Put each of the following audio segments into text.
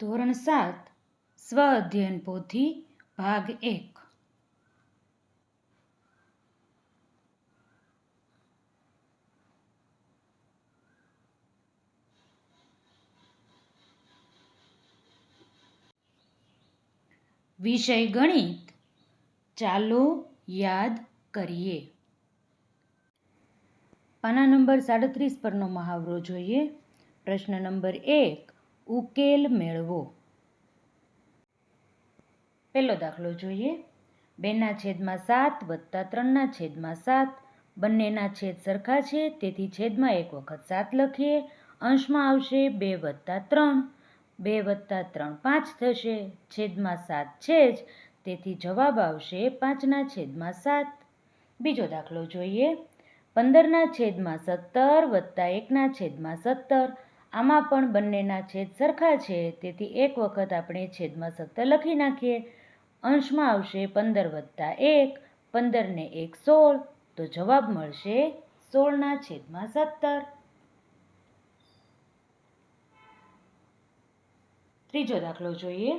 ધોરણ સાત સ્વ અધ્યયન પોથી, ભાગ એક. વિષય ગણિત. ચાલો યાદ કરીએ. પાના નંબર સાડત્રીસ પરનો મહાવરો જોઈએ. પ્રશ્ન નંબર એક. ઉકેલ મેળવો. પહેલો દાખલો જોઈએ. બેના છેદમાં સાત વત્તા ત્રણના છેદમાં સાત. બંનેના છેદ સરખા છે, તેથી છેદમાં એક વખત સાત લખીએ. અંશમાં આવશે બે વત્તા ત્રણ. બે વત્તા ત્રણ પાંચ થશે. છેદમાં સાત છે જ, તેથી જવાબ આવશે પાંચના છેદમાં સાત. બીજો દાખલો જોઈએ. પંદરના છેદમાં સત્તર વત્તા એકના છેદમાં સત્તર. આમાં પણ બંનેના છેદ સરખા છે, તેથી એક વખત આપણે છેદમાં સત્તર લખી નાખીએ. અંશમાં આવશે પંદર વત્તા એક, પંદરને એક સોળ, તો જવાબ મળશે સોળના છેદમાં સત્તર. ત્રીજો દાખલો જોઈએ.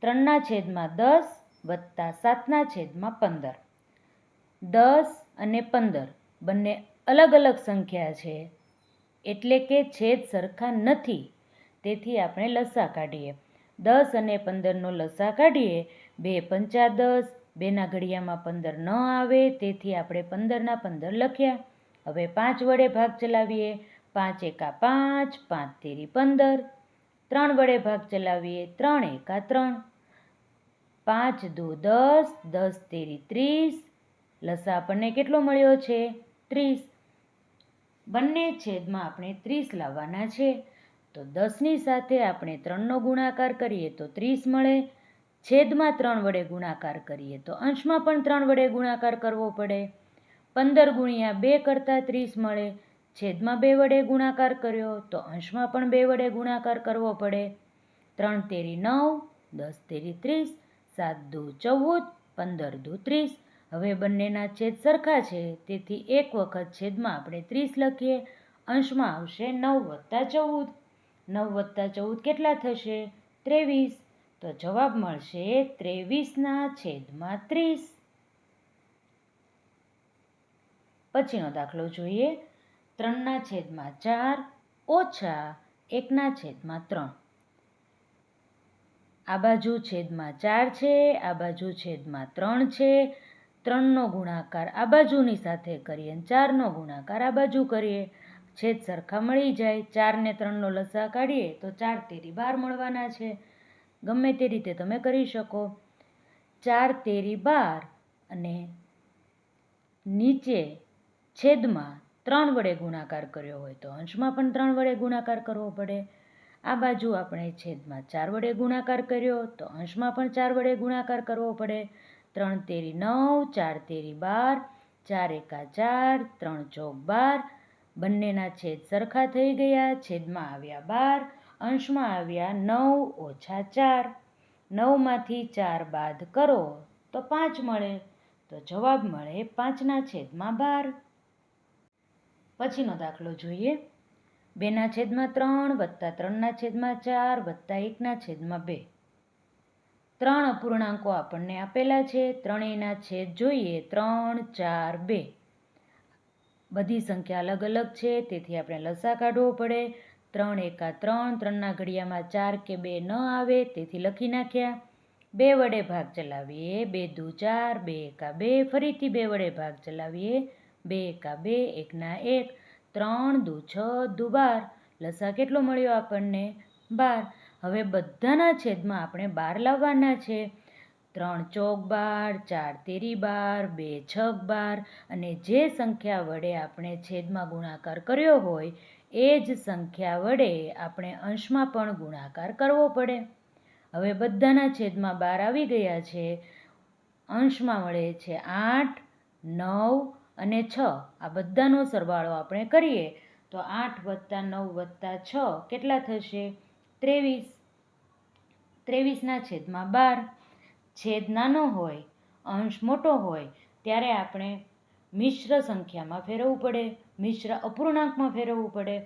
ત્રણના છેદમાં દસ વત્તા સાતના છેદમાં પંદર. દસ અને પંદર બંને અલગ અલગ સંખ્યા છે. એટલે કે છેદ સરખા નથી. તેથી આપણે લસા કાઢીએ. દસ અને પંદરનો લસા કાઢીએ. બે પંચા દસ, બેના ઘડિયામાં પંદર ન આવે, તેથી આપણે પંદરના પંદર લખ્યા. હવે પાંચ વડે ભાગ ચલાવીએ. પાંચ એકા પાંચ પાંચ તેરી પંદર. ત્રણ વડે ભાગ ચલાવીએ. ત્રણ એકા ત્રણ. પાંચ દો દસ દસ તેરી ત્રીસ. લસા આપણને કેટલો મળ્યો છે? ત્રીસ. બંને છેદમાં આપણે ત્રીસ લાવવાના છે. તો દસની સાથે આપણે ત્રણનો ગુણાકાર કરીએ તો ત્રીસ મળે. છેદમાં ત્રણ વડે ગુણાકાર કરીએ તો અંશમાં પણ ત્રણ વડે ગુણાકાર કરવો પડે. પંદર ગુણ્યા બે કરતાં ત્રીસ મળે. છેદમાં બે વડે ગુણાકાર કર્યો તો અંશમાં પણ બે વડે ગુણાકાર કરવો પડે. ત્રણ તેરી નવ, દસ તેરી ત્રીસ, સાત દુ ચૌદ, પંદર દુ ત્રીસ હવે બંનેના છેદ સરખા છે, તેથી એક વખત છેદમાં આપણે ત્રીસ લખીએ, અંશમાં આવશે નવ વત્તા ચૌદ. નવ વત્તા ચૌદ કેટલા થશે? ત્રેવીસ. તો જવાબ મળશે ત્રેવીસના છેદમાં ત્રીસ. પછીનો દાખલો જોઈએ. ત્રણના છેદમાં ચાર, ઓછા એકના છેદમાં ત્રણ. આ બાજુ છેદમાં ચાર છે, આ બાજુ છેદમાં ત્રણ છે ત્રણનો ગુણાકાર આ બાજુની સાથે કરીએ અને ચારનો ગુણાકાર આ બાજુ કરીએ. છેદ સરખા મળી જાય. ચારને ત્રણનો લસા કાઢીએ તો ચાર તેરી બાર મળવાના છે. ગમે તે રીતે તમે કરી શકો. ચાર તેરી બાર અને નીચે છેદમાં ત્રણ વડે ગુણાકાર કર્યો હોય તો અંશમાં પણ ત્રણ વડે ગુણાકાર કરવો પડે. આ બાજુ આપણે છેદમાં ચાર વડે ગુણાકાર કર્યો તો અંશમાં પણ ચાર વડે ગુણાકાર કરવો પડે. ત્રણ તેરી નવ, ચાર તેરી બાર, ચાર એકા ચાર, ત્રણ ચોક બાર, બંનેના છેદ સરખા થઈ ગયા, છેદમાં આવ્યા બાર, અંશમાં આવ્યા નવ, ઓછા ચાર. નવમાંથી ચાર બાદ કરો, તો પાંચ મળે, તો જવાબ મળે પાંચના છેદમાં બાર. પછીનો દાખલો જોઈએ. બેના છેદમાં ત્રણ વત્તા ત્રણના છેદમાં ચાર વત્તા એકના છેદમાં બે. ત્રણ અપૂર્ણાંકો આપણને આપેલા છે. ત્રણેયના છેદ જોઈએ. ત્રણ, ચાર, બે. બધી સંખ્યા અલગ અલગ છે. તેથી આપણે લસા કાઢવો પડે. ત્રણ એકા ત્રણ, ત્રણના ઘડિયામાં ચાર કે બે ન આવે, તેથી લખી નાખ્યા. બે વડે ભાગ ચલાવીએ. બે દુ ચાર, બે એકા બે. ફરીથી બે વડે ભાગ ચલાવીએ. બે એકા બે, એકના એક. ત્રણ દુ છ, દુ બાર. લસા કેટલો મળ્યો આપણને? બાર. હવે બધાના છેદમાં આપણે બાર લાવવાના છે. ત્રણ ચોક બાર, ચાર તેરી બાર, બે છક બાર અને જે સંખ્યા વડે આપણે છેદમાં ગુણાકાર કર્યો હોય, એ જ સંખ્યા વડે આપણે અંશમાં પણ ગુણાકાર કરવો પડે. હવે બધાના છેદમાં બાર આવી ગયા છે. અંશમાં મળે છે આઠ, નવ અને છ. આ બધાનો સરવાળો આપણે કરીએ તો આઠ વત્તા નવ વત્તા છ કેટલા થશે? ત્રેવીસ, ત્રેવીસના છેદમાં બાર, છેદ નાનો હોય, અંશ મોટો હોય, ત્યારે આપણે મિશ્ર સંખ્યામાં ફેરવવું પડે, મિશ્ર અપૂર્ણાંકમાં ફેરવવું પડે.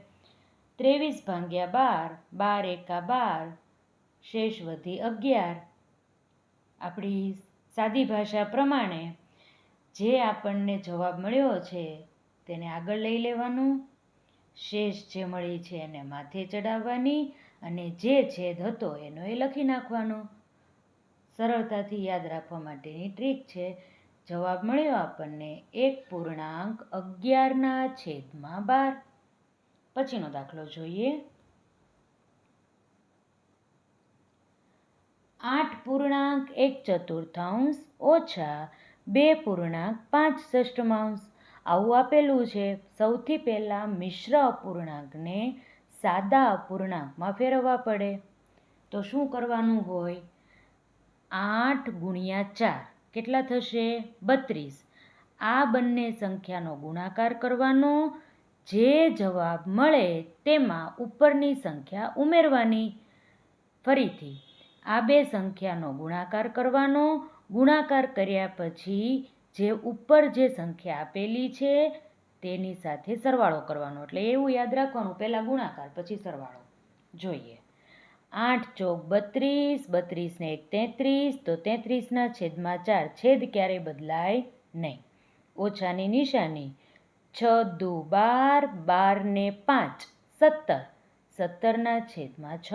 ત્રેવીસ ભાગ્યા બાર બાર એકા બાર, શેષ વધી અગિયાર. આપણી સાદી ભાષા પ્રમાણે જે આપણને જવાબ મળ્યો છે, તેને આગળ લઈ લેવાનું. શેષ જે મળી છે એને માથે ચડાવવાની અને જે છેદ હતો એનો એ લખી નાખવાનો. સરળતાથી યાદ રાખવા માટેની ટ્રીક છે, જવાબ મળ્યો આપણને એક પૂર્ણાંક અગિયારના છેદમાં બાર. પછીનો દાખલો જોઈએ. આઠ પૂર્ણાંક એક ચતુર્થાંશ ઓછા બે પૂર્ણાંક પાંચ ષષ્ઠમાંશ આવું આપેલું છે. સૌથી પહેલાં મિશ્ર અપૂર્ણાંકને સાદા અપૂર્ણાંકમાં ફેરવવા પડે. તો શું કરવાનું હોય? આઠ ગુણ્યા ચાર કેટલા થશે? બત્રીસ. આ બંને સંખ્યાનો ગુણાકાર કરવાનો જે જવાબ મળે તેમાં ઉપરની સંખ્યા ઉમેરવાની. ફરીથી, આ બે સંખ્યાનો ગુણાકાર કરવાનો. ગુણાકાર કર્યા પછી જે ઉપર જે સંખ્યા આપેલી છે તેની સાથે સરવાળો કરવાનો. એટલે એવું યાદ રાખવાનું, પહેલાં ગુણાકાર, પછી સરવાળો. જોઈએ. આઠ ચોક બત્રીસ બત્રીસને એક તેત્રીસ, તો તેત્રીસના છેદમાં ચાર, છેદ ક્યારેય બદલાય? નહીં. ઓછાની નિશાની, છ દુ બાર બાર ને પાંચ, સત્તર. સત્તરના છેદમાં છ.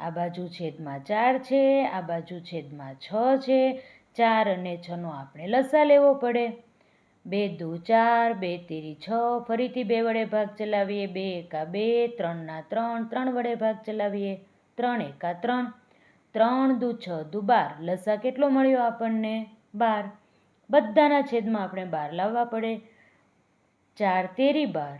આ બાજુ છેદમાં ચાર છે, આ બાજુ છેદમાં છ છે. ચાર અને છનો આપણે લસા લેવો પડે. બે દુ ચાર, બે તેરી છ, ફરીથી બે વડે ભાગ ચલાવીએ. બે એકા બે, ત્રણના ત્રણ ત્રણ વડે ભાગ ચલાવીએ. ત્રણ એકા ત્રણ ત્રણ દુ છ દુ બાર. લસા કેટલો મળ્યો આપણને? બાર. બધાના છેદમાં આપણે બાર લાવવા પડે. ચાર તેરી બાર.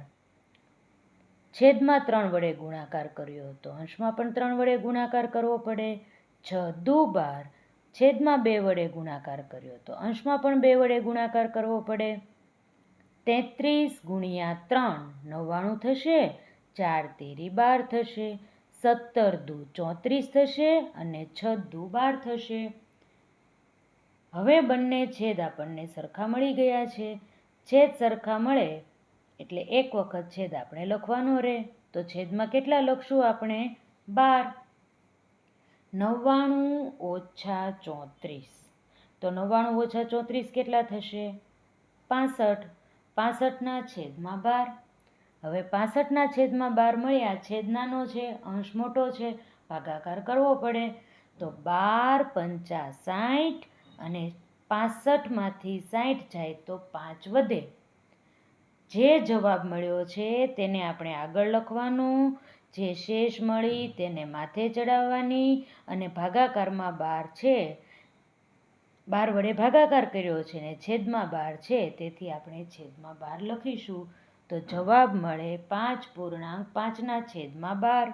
છેદમાં ત્રણ વડે ગુણાકાર કર્યો તો અંશમાં પણ ત્રણ વડે ગુણાકાર કરવો પડે. છ દુ બાર. છેદમાં બે વડે ગુણાકાર કર્યો તો અંશમાં પણ બે વડે ગુણાકાર કરવો પડે. તેત્રીસ ગુણ્યા ત્રણ નવ્વાણું થશે, ચાર તેરી બાર થશે, સત્તર દુ ચોત્રીસ થશે અને છ દુ બાર થશે. હવે બંને છેદ આપણને સરખા મળી ગયા છે. છેદ સરખા મળે એટલે એક વખત છેદ આપણે લખવાનો રહે. તો છેદમાં કેટલા લખશું આપણે? બાર. નવ્વાણું ઓછા ચોત્રીસ. તો નવ્વાણું ઓછા ચોત્રીસ કેટલા થશે? પાસઠ. પાસઠના છેદમાં બાર. હવે પાસઠના છેદમાં બાર મળ્યા, છેદ નાનો છે, અંશ મોટો છે, ભાગાકાર કરવો પડે. તો બાર, પંચા સાઠ અને પાસઠમાંથી સાઠ જાય તો પાંચ વધે. જે જવાબ મળ્યો છે તેને આપણે આગળ લખવાનું. જે શેષ મળી તેને માથે ચડાવવાની અને ભાગાકારમાં બાર છે. બાર વડે ભાગાકાર કર્યો છે ને છેદમાં બાર છે. તેથી આપણે છેદમાં બાર લખીશું. તો જવાબ મળે પાંચ પૂર્ણાંક પાંચના છેદમાં બાર.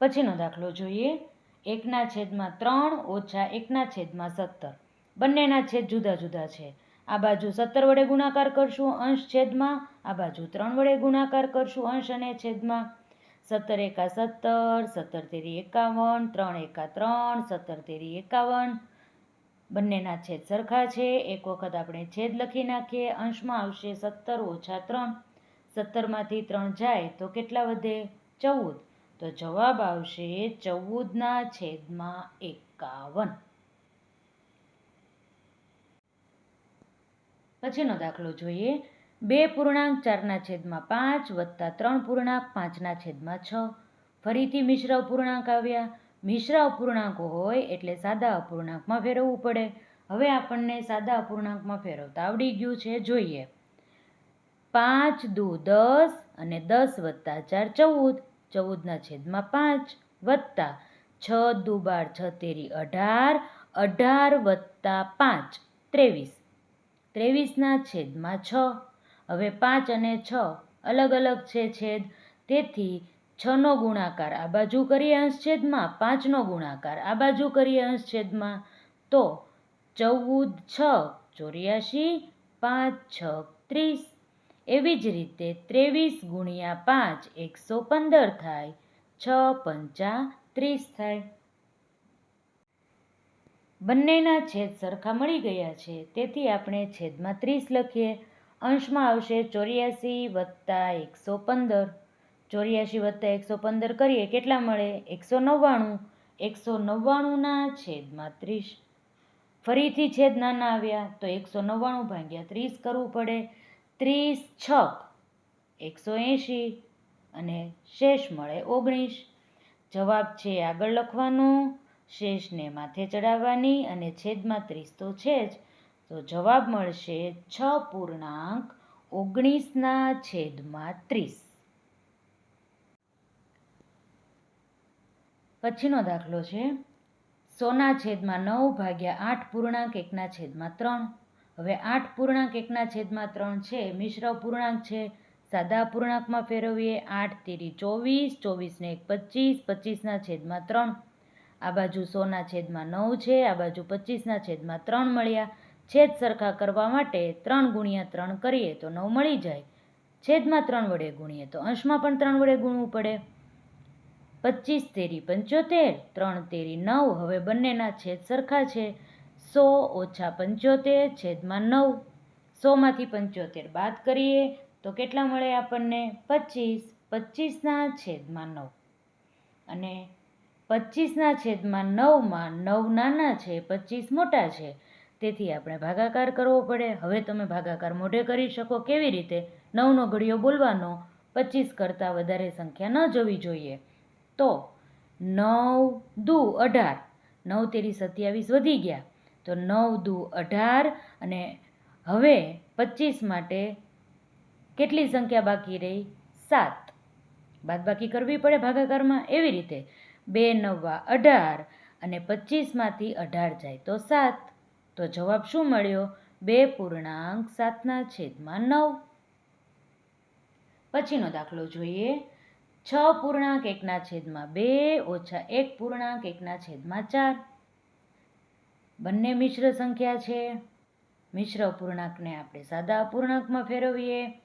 પછીનો દાખલો જોઈએ. એકના છેદમાં ત્રણ ઓછા એકના છેદમાં સત્તર. બંનેના છેદ જુદા જુદા છે. આ બાજુ સત્તર વડે ગુણાકાર કરશું. અંશ છેદમાં આ બાજુ ત્રણ વડે ગુણાકાર કરશું અંશ અને છેદમાં. સત્તર એકા સત્તર સત્તર તેરી એકાવન, ત્રણ એકા ત્રણ, સત્તર તેરી એકાવન. બંનેના છેદ સરખા છે. એક વખત આપણે છેદ લખી નાખીએ. અંશમાં આવશે સત્તર ઓછા ત્રણ. સત્તરમાંથી ત્રણ જાય તો કેટલા વધે? ચૌદ. તો જવાબ આવશે ચૌદના છેદમાં એકાવન. પછીનો દાખલો જોઈએ. બે પૂર્ણાંક ચારના છેદમાં પાંચ વત્તા ત્રણ પૂર્ણાંક પાંચના છેદમાં છ. ફરીથી મિશ્ર અપૂર્ણાંક આવ્યા. મિશ્ર અપૂર્ણાંકો હોય એટલે સાદા અપૂર્ણાંકમાં ફેરવવું પડે. હવે આપણને સાદા અપૂર્ણાંકમાં ફેરવતા આવડી ગયું છે, જોઈએ. પાંચ દુ દસ અને દસ વત્તા ચાર ચૌદ. ચૌદના છેદમાં પાંચ વત્તા છ દુ બાર છ તેરી અઢાર. અઢાર વત્તા પાંચ ત્રેવીસ. ત્રેવીસના છેદમાં છ. હવે પાંચ અને છ અલગ અલગ છે છેદ. તેથી છનો ગુણાકાર આ બાજુ કરીએ અંશછેદમાં પાંચનો ગુણાકાર આ બાજુ કરીએ અંશછેદમાં. તો ચૌદ, છ, ચોર્યાસી, પાંચ, છ, ત્રીસ. એવી જ રીતે ત્રેવીસ ગુણ્યા પાંચ એકસો પંદર થાય. છ પંચા ત્રીસ થાય. બંનેના છેદ સરખા મળી ગયા છે. તેથી આપણે છેદમાં ત્રીસ લખીએ. અંશમાં આવશે ચોર્યાસી વત્તા એકસો પંદર. ચોર્યાસી વત્તા એકસો પંદર કરીએ, કેટલા મળે? એકસો નવ્વાણું. એકસો નવ્વાણુંના છેદમાં ત્રીસ. ફરીથી છેદ નાના આવ્યા, તો એકસો નવ્વાણું ભાગ્યા ત્રીસ કરવું પડે. ત્રીસ છક, એકસો એંશી અને શેષ મળે ઓગણીસ. જવાબ છે આગળ લખવાનો. શેષને માથે ચડાવવાની અને છેદમાં ત્રીસ તો છે જ. તો જવાબ મળશે છ પૂર્ણાંક ઓગણીસના છેદમાં ત્રીસ. પછીનો દાખલો છે. સોના છેદમાં નવ ભાગ્યા આઠ પૂર્ણાંક એકના છેદમાં ત્રણ. હવે આઠ પૂર્ણાંક એકના છેદમાં ત્રણ છે. મિશ્ર પૂર્ણાંક છે. સાદા પૂર્ણાંકમાં ફેરવીએ આઠ તેરી ચોવીસ, ચોવીસને એક પચીસ, પચીસના છેદમાં ત્રણ. આ બાજુ સોના છેદમાં નવ છે. આ બાજુ પચીસના છેદમાં ત્રણ મળ્યા. છેદ સરખા કરવા માટે ત્રણ ગુણ્યા ત્રણ કરીએ તો નવ મળી જાય. છેદમાં ત્રણ વડે ગુણીએ તો અંશમાં પણ ત્રણ વડે ગુણવું પડે. પચીસ તેરી પંચોતેર, ત્રણ તેરી નવ, હવે બંનેના છેદ સરખા છે. સો ઓછા પંચોતેર, છેદમાં નવ. સોમાંથી પંચોતેર બાદ કરીએ તો કેટલા મળે આપણને? પચીસ. પચીસના છેદમાં નવ. અને પચીસના છેદમાં નવમાં નવ નાના છે, પચીસ મોટા છે. તેથી આપણે ભાગાકાર કરવો પડે. હવે તમે ભાગાકાર મોઢે કરી શકો કેવી રીતે? નવનો ઘડિયો બોલવાનો, પચીસ કરતાં વધારે સંખ્યા ન જવી જોઈએ. તો નવ દુ અઢાર. નવ તેરી સત્યાવીસ વધી ગયા. તો નવ દુ અઢાર અને હવે પચીસ માટે કેટલી સંખ્યા બાકી રહી? સાત. બાદબાકી કરવી પડે ભાગાકારમાં એવી રીતે. બે નવા અઢાર અને પચીસમાંથી અઢાર જાય તો સાત. તો જવાબ શું મળ્યો? બે પૂર્ણાંક સાતના છેદમાં નવ. પછીનો દાખલો જોઈએ. છ પૂર્ણાંક એકના છેદમાં બે ઓછા એક પૂર્ણાંક એકના છેદમાં ચાર. બંને મિશ્ર સંખ્યા છે. મિશ્ર અપૂર્ણાંકને આપણે સાદા અપૂર્ણાંકમાં ફેરવીએ.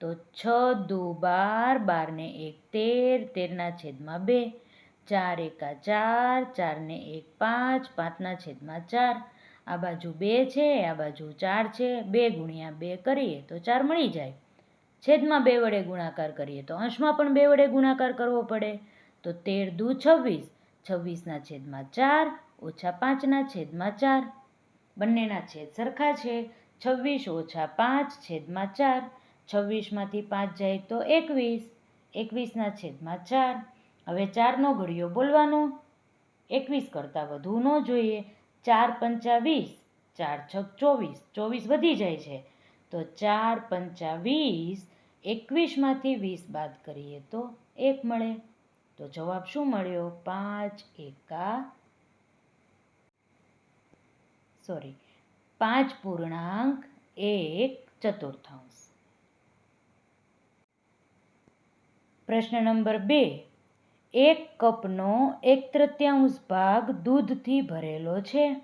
તો છ દુ બાર, બારને એક તેર, તેરના છેદમાં બે. ચાર એકા ચાર, ચારને એક પાંચ, પાંચના છેદમાં ચાર. આ બાજુ બે છે, આ બાજુ ચાર છે, બે ગુણ્યા બે કરીએ તો ચાર મળી જાય. છેદમાં બે વડે ગુણાકાર કરીએ તો અંશમાં પણ બે વડે ગુણાકાર કરવો પડે. તો તેર દુ છવ્વીસ, છવ્વીસના છેદમાં ચાર, ઓછા પાંચના છેદમાં ચાર. બંનેના છેદ સરખા છે, છવ્વીસ ઓછા પાંચ છેદમાં ચાર. છવ્વીસમાંથી પાંચ જાય તો એકવીસ, એકવીસના છેદમાં ચાર. હવે ચારનો ઘડિયો બોલવાનો. એકવીસ કરતાં વધુ ન જોઈએ ચાર પંચા વીસ, ચાર છક ચોવીસ ચોવીસ વધી જાય છે. તો ચાર પંચા વીસ, એકવીસમાંથી વીસ બાદ કરીએ તો એક મળે. તો જવાબ શું મળ્યો? પાંચ એકા સોરી, પાંચ પૂર્ણાંક એક ચતુર્થાંશ. પ્રશ્ન નંબર બે એક કપનો એક તૃતીયાંશ ભાગ દૂધથી ભરેલો છે.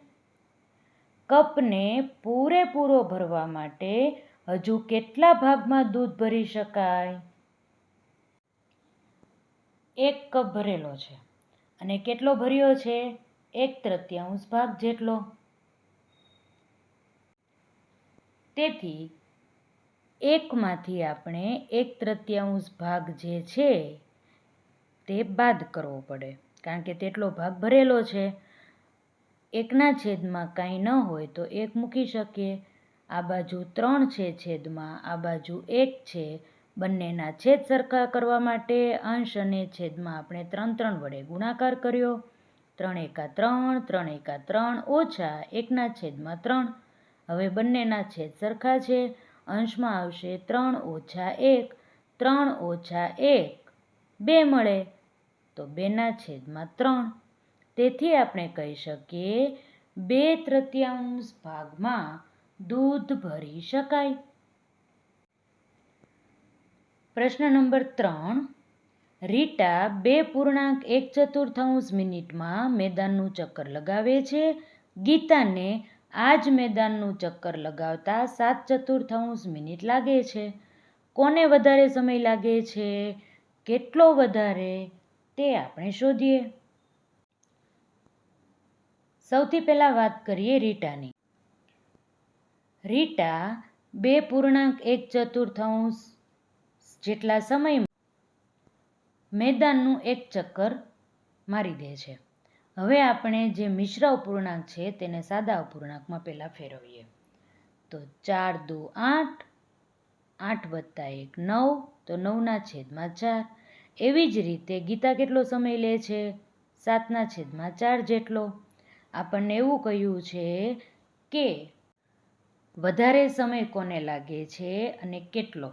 કપને પૂરેપૂરો ભરવા માટે હજુ કેટલા ભાગમાં દૂધ ભરી શકાય? એક કપ ભરેલો છે. અને કેટલો ભર્યો છે? એક તૃતીયાંશ ભાગ જેટલો. તેથી એકમાંથી આપણે એક તૃતીયાંશ ભાગ જે છે તે બાદ કરવો પડે. કારણ કે તેટલો ભાગ ભરેલો છે, એકના છેદમાં કાંઈ ન હોય તો એક મૂકી શકીએ. આ બાજુ ત્રણ છે છેદમાં, આ બાજુ એક છે. બંનેના છેદ સરખા કરવા માટે અંશ અને છેદમાં આપણે ત્રણ ત્રણ વડે ગુણાકાર કર્યો. ત્રણ એકા ત્રણ ત્રણ એકા ત્રણ ઓછા એકના છેદમાં ત્રણ. હવે બંનેના છેદ સરખા છે. અંશમાં આવશે ત્રણ ઓછા એક, ત્રણ ઓછા એક. બે મળે. તો બેના છેદમાં ત્રણ. તેથી આપણે કહી શકીએ, બે તૃતીયાંશ ભાગમાં દૂધ ભરી શકાય. પ્રશ્ન નંબર ત્રણ. રીટા બે પૂર્ણાંક એક ચતુર્થાંશ મિનિટમાં મેદાનનું ચક્કર લગાવે છે. ગીતાને આ જ મેદાનનું ચક્કર લગાવતા સાત ચતુર્થાંશ મિનિટ લાગે છે. કોને વધારે સમય લાગે છે? કેટલો વધારે? તે આપણે શોધીએ. સૌથી પહેલાં વાત કરીએ રીટાની. રીટા બે પૂર્ણાંક એક ચતુર્થાંશ જેટલા સમયમાં મેદાનનું એક ચક્કર મારી દે છે. હવે આપણે જે મિશ્ર અપૂર્ણાંક છે તેને સાદા અપૂર્ણાંકમાં પહેલાં ફેરવીએ. તો ચાર દુ આઠ આઠ વત્તા એક નવ, તો નવના છેદમાં ચાર એવી જ રીતે ગીતા કેટલો સમય લે છે? સાતના છેદમાં ચાર જેટલો. આપણને એવું કહ્યું છે કે વધારે સમય કોને લાગે છે અને કેટલો?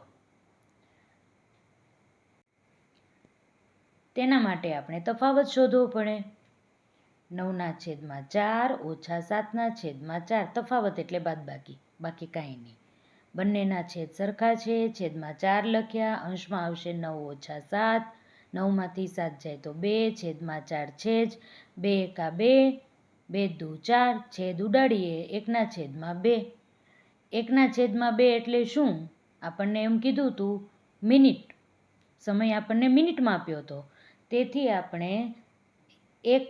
તેના માટે આપણે તફાવત શોધવો પડે. નવના છેદમાં ચાર ઓછા સાતના છેદમાં ચાર. તફાવત એટલે બાદબાકી. બાકી કાંઈ નહીં. બંનેના છેદ સરખા છે, છેદમાં ચાર લખ્યા, અંશમાં આવશે નવ ઓછા સાત, નવમાંથી સાત જાય તો બે, છેદમાં ચાર છે જ બે એકા બે બે દુ ચાર, છેદ ઉડાડીએ એકના છેદમાં બે. એકના છેદમાં બે એટલે શું? આપણને એમ કીધું હતું મિનિટ. સમય આપણને મિનિટમાં આપ્યો હતો. તેથી આપણે એક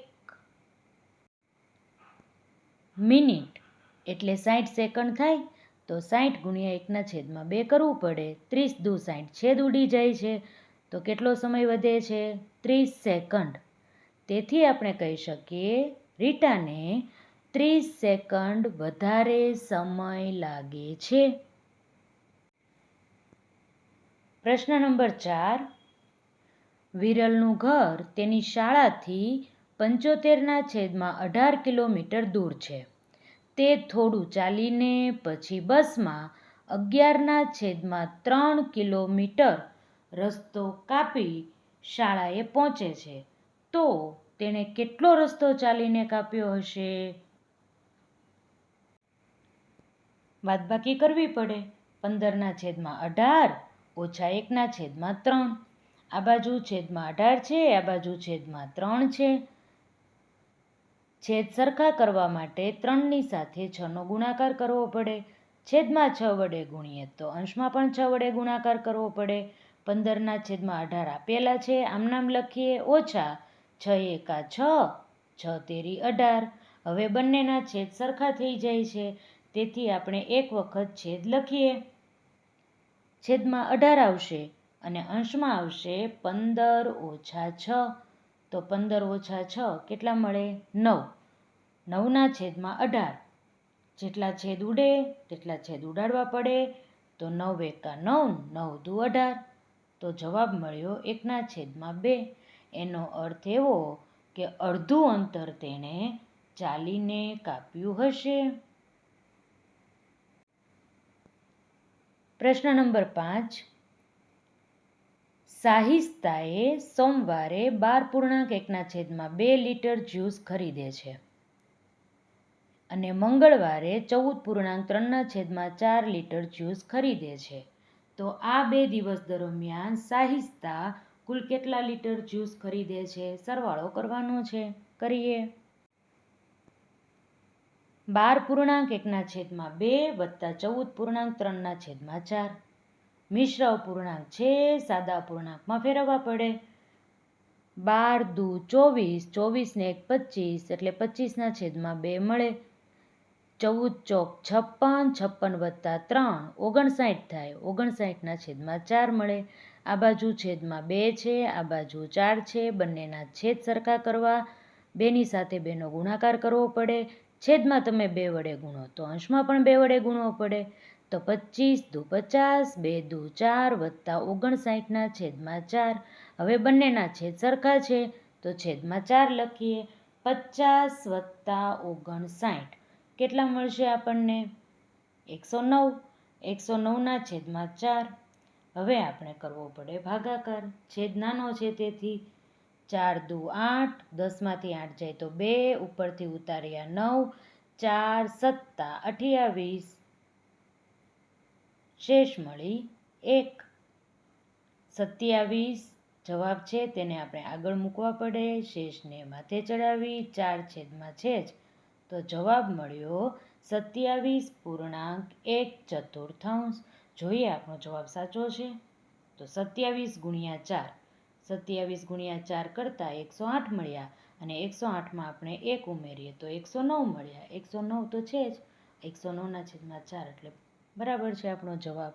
મિનિટ એટલે સાઠ સેકન્ડ થાય તો સાઠ ગુણ્યા એકના છેદમાં બે કરવું પડે. ત્રીસ દુ સાઠ છેદ ઉડી જાય છે. તો કેટલો સમય વધે છે? ત્રીસ સેકન્ડ. તેથી આપણે કહી શકીએ, રીટાને ત્રીસ સેકન્ડ વધારે સમય લાગે છે. પ્રશ્ન નંબર ચાર. વિરલનું ઘર તેની શાળાથી પંચોતેરના છેદમાં અઢાર કિલોમીટર દૂર છે. તે થોડું ચાલીને પછી બસમાં અગિયારના છેદમાં ત્રણ કિલોમીટર રસ્તો કાપી શાળાએ પહોંચે છે. તો તેણે કેટલો રસ્તો ચાલીને કાપ્યો હશે? બાદબાકી કરવી પડે. પંદરના છેદમાં અઢાર, ઓછા એકના છેદમાં ત્રણ. આ બાજુ છેદમાં અઢાર છે, આ બાજુ છેદમાં ત્રણ છે. છેદ સરખા કરવા માટે ત્રણની સાથે છનો ગુણાકાર કરવો પડે. છેદમાં છ વડે ગુણીએ તો અંશમાં પણ છ વડે ગુણાકાર કરવો પડે. પંદરના છેદમાં અઢાર આપેલા છે, આમ નામ લખીએ ઓછા છ એકા છ છ તેરી અઢાર. હવે બંનેના છેદ સરખા થઈ જાય છે, તેથી આપણે એક વખત છેદ લખીએ. છેદમાં અઢાર આવશે અને અંશમાં આવશે પંદર ઓછા છ. તો પંદર ઓછા છ કેટલા મળે? નવ. નવના છેદમાં અઢાર. જેટલા છેદ ઉડે, તેટલા છેદ ઉડાડવા પડે. તો નવ એકા નવ નવ દુ અઢાર. તો જવાબ મળ્યો એકના છેદમાં બે. એનો અર્થ એવો કે અડધું અંતર તેણે ચાલીને કાપ્યું હશે. પ્રશ્ન નંબર પાંચ. સાહિસ્તાએ સોમવારે બાર પૂર્ણાંક એકના છેદમાં બે લીટર જ્યુસ ખરીદે છે અને મંગળવારે ચૌદ પૂર્ણાંક ત્રણના છેદમાં ચાર લીટર જ્યુસ ખરીદે છે. તો આ બે દિવસ દરમિયાન સાહિસ્તા કુલ કેટલા લીટર જ્યુસ ખરીદે છે? સરવાળો કરવાનો છે. કરીએ. બાર પૂર્ણાંક એકના છેદમાં બે વત્તા ચૌદ પૂર્ણાંક ત્રણના છેદમાં ચાર. મિશ્ર અપૂર્ણાંક છે, સાદા અપૂર્ણાંકમાં ફેરવવા પડે. બાર દુ ચોવીસ, ચોવીસને એક પચીસ, એટલે પચીસના છેદમાં બે મળે. ચૌદ ચોક છપ્પન છપ્પન વત્તા ત્રણ, ઓગણસાઠ થાય, ઓગણસાઠના છેદમાં ચાર મળે. આ બાજુ છેદમાં બે છે, આ બાજુ ચાર છે, બંનેના છેદ સરખા કરવા. બેની સાથે બેનો ગુણાકાર કરવો પડે. છેદમાં તમે બે વડે ગુણો તો અંશમાં પણ બે વડે ગુણવો પડે. તો પચીસ દુ પચાસ, બે દુ ચાર વત્તા ઓગણસાઠના છેદમાં ચાર. હવે બંનેના છેદ સરખા છે, તો છેદમાં ચાર લખીએ. પચાસ વત્તા ઓગણસાઠ કેટલા મળશે આપણને? એકસો નવ. એકસો નવના છેદમાં ચાર. હવે આપણે કરવો પડે ભાગાકાર. છેદ નાનો છે તેથી ચાર દુ આઠ. દસમાંથી આઠ જાય તો બે. ઉપરથી ઉતાર્યા નવ. ચાર સત્તા અઠ્યાવીસ. શેષ મળી એક. સત્યાવીસ જવાબ છે, તેને આપણે આગળ મૂકવા પડે. શેષને માથે ચડાવી, ચાર છેદમાં છે જ તો જવાબ મળ્યો સત્યાવીસ પૂર્ણાંક એક ચતુર્થાંશ. જોઈએ આપણો જવાબ સાચો છે. તો સત્યાવીસ ગુણ્યા ચાર. સત્યાવીસ ગુણ્યા ચાર કરતાં એકસો આઠ મળ્યા અને એકસો આઠમાં આપણે એક ઉમેરીએ તો એકસો નવ મળ્યા. એકસો નવ તો છે જ એકસો નવના છેદમાં ચાર એટલે બરાબર છે આપણો જવાબ.